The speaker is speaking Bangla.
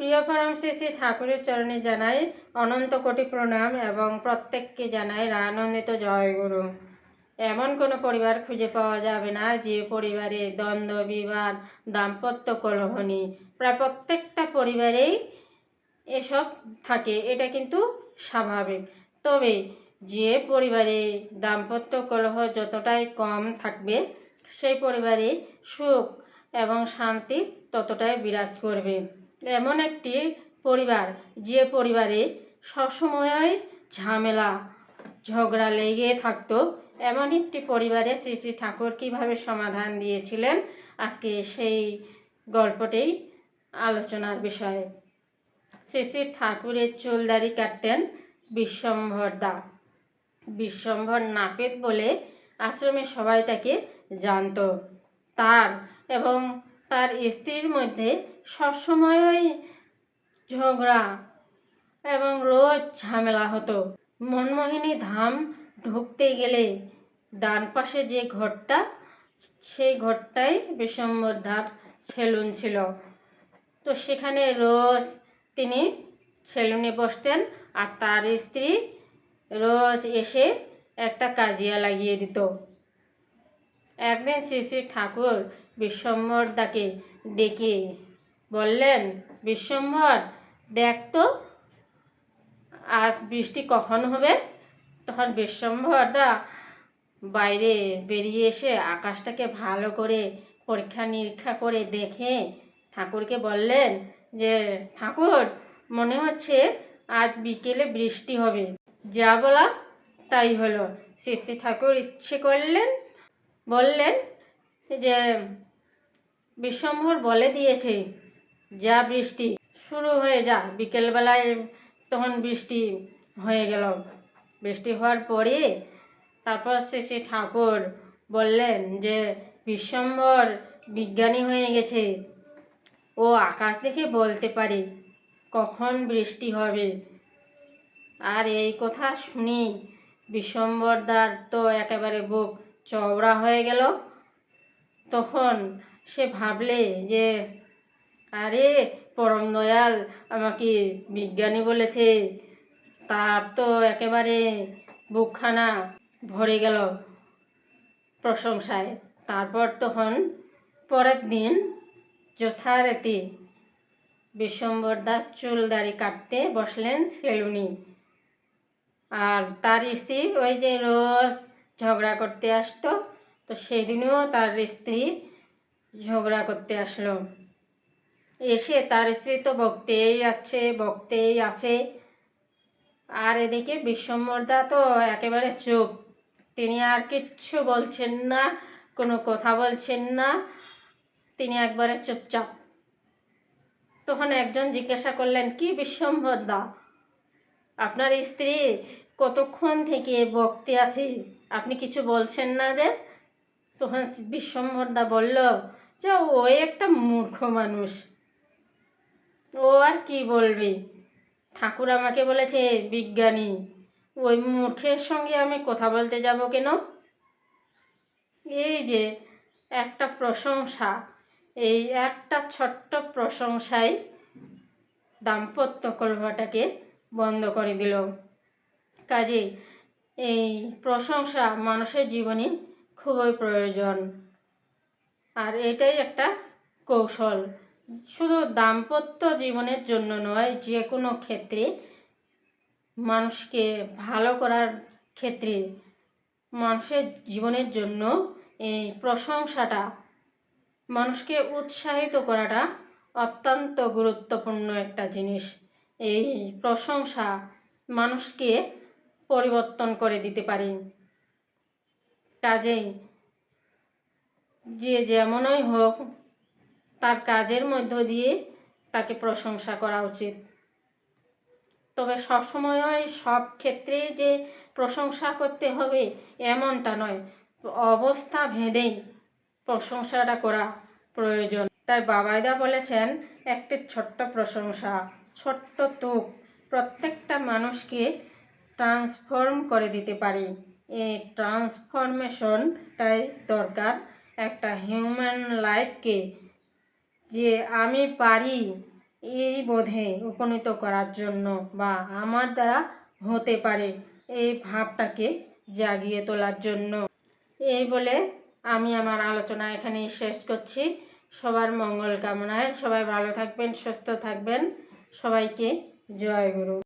প্রিয় পরম শ্রী ঠাকুরের চরণে জানাই অনন্ত কোটি প্রণাম এবং প্রত্যেককে জানাই আনন্দিত জয়গুরু এমন কোনো পরিবার খুঁজে পাওয়া যাবে না যে পরিবারে দ্বন্দ্ব, বিবাদ, দাম্পত্য কলহ নেই প্রায় প্রত্যেকটা পরিবারেই এসব থাকে, এটা কিন্তু স্বাভাবিক। তবে যে পরিবারে দাম্পত্য কলহ যতটাই কম থাকবে, সেই পরিবারে সুখ এবং শান্তি ততটাই বিরাজ করবে। এমন একটি পরিবার, যে পরিবারে সবসময় ঝামেলা, ঝগড়া লেগে থাকতো, এমন একটি পরিবারে শ্রী শ্রী ঠাকুর কীভাবে সমাধান দিয়েছিলেন? আজকে সেই গল্পটি আলোচনার বিষয়ে। শ্রী শ্রী ঠাকুরের চুলদারি কাটতেন বিশ্বম্ভর দা। বিশ্বম্ভর নাপিত বলে আশ্রমে সবাই তাকে জানতো। তার এবং তার স্ত্রীর মধ্যে সবসময়ই ঝগড়া এবং রোজ ঝামেলা হতো। মনমোহিনী ধাম ঢুকতে গেলে ডান পাশে যে ঘরটা, সেই ঘরটাই বিশ্বম্বরধার সেলুন ছিল। তো সেখানে রোজ তিনি সেলুনে বসতেন আর তার স্ত্রী রোজ এসে একটা কাজিয়া লাগিয়ে দিত। একদিন শ্রী শ্রী ঠাকুর বিশ্বম্বরদাকে ডেকে বললেন বিশ্বম্বর দেখ তো, আজ বৃষ্টি কখন হবে? তখন বিশ্বম্বরদা বাইরে বেরিয়ে এসে আকাশটাকে ভালো করে পরীক্ষা নিরীক্ষা করে দেখে ঠাকুরকে বললেন যে, ঠাকুর, মনে হচ্ছে আজ বিকেলে বৃষ্টি হবে। যা বলা তাই হলো। শ্রী ঠাকুর ইচ্ছে করলেন, বললেন যে বিশ্বম্ভর বলে দিয়েছে, যা বৃষ্টি, শুরু হয়ে যা। বিকেলবেলায় তখন বৃষ্টি হয়ে গেল। বৃষ্টি হওয়ার পরে তারপর শ্রী শ্রী ঠাকুর বললেন যে বিশ্বম্বর বিজ্ঞানী হয়ে গেছে। ও আকাশ দেখে বলতে পারে, কখন বৃষ্টি হবে? আর এই কথা শুনি বিশ্বম্বরদার তো একেবারে বুক চওড়া হয়ে গেল। তখন সে ভাবলে যে, আরে, পরম দয়াল আমাকে বিজ্ঞানী বলেছে, তার তো একেবারে বুকখানা ভরে গেল প্রশংসায়। তারপর তখন পরের দিন যথারীতি বিশ্বম্বর দাস চুল দাড়ি কাটতে বসলেন সেলুনি। আর তার স্ত্রী ওই যে রোজ ঝগড়া করতে আসতো, তো সেই দিনেও তার স্ত্রী ঝগড়া করতে আসলো। এসে তার স্ত্রী তো বকতেই আছে বকতেই আছে। আর এদিকে বিশ্বম্বরদা তো একেবারে চুপ। তিনি আর কিচ্ছু বলছেন না, কোনো কথা বলছেন না। তিনি একবারে চুপচাপ। তখন একজন জিজ্ঞাসা করলেন, কি বিশ্বম্বরদা? আপনার স্ত্রী কতক্ষণ থেকে বকতে আছে? আপনি কিছু বলছেন না যে? তখন বিশ্বম্বরদা বলল যে ও একটা মূর্খ মানুষ। ও আর কি বলবে? ঠাকুর আমাকে বলেছে, বিজ্ঞানী, ওই মূর্খের সঙ্গে আমি কথা বলতে যাব কেন? এই যে একটা প্রশংসা, এই একটা ছোট্ট প্রশংসাই দাম্পত্য কলহটাকে বন্ধ করে দিল। কাজে এই প্রশংসা মানুষের জীবনে খুবই প্রয়োজন। আর এটাই একটা কৌশল। শুধু দাম্পত্য জীবনের জন্য নয় যে কোনো ক্ষেত্রে মানুষকে ভালো করার ক্ষেত্রে মানুষের জীবনের জন্য এই প্রশংসাটা, মানুষকে উৎসাহিত করাটা অত্যন্ত গুরুত্বপূর্ণ একটা জিনিস। এই প্রশংসা মানুষকে পরিবর্তন করে দিতে পারে। কাজেই যে যেমনই হোক, তার কাজের মধ্য দিয়ে তাকে প্রশংসা করা উচিত। তবে সবসময় সব ক্ষেত্রে যে প্রশংসা করতে হবে, এমনটা নয়। অবস্থা ভেদেই প্রশংসাটা করা প্রয়োজন। তাই বাবাইদা বলেছেন, একটি ছোট্ট প্রশংসা, ছোট্ট তুক প্রত্যেকটা মানুষকে ট্রান্সফর্ম করে দিতে পারে। এই ট্রান্সফরমেশনটাই দরকার। একটা হিউম্যান লাইফকে যে আমি পারি এই বোধে উপনীত করার জন্য বা আমার দ্বারা হতে পারে এই ভাবটাকে জাগিয়ে তোলার জন্য। এই বলে আমি আমার আলোচনা এখানেই শেষ করছি। সবার মঙ্গল কামনায় সবাই ভালো থাকবেন, সুস্থ থাকবেন। সবাইকে জয় গুরু।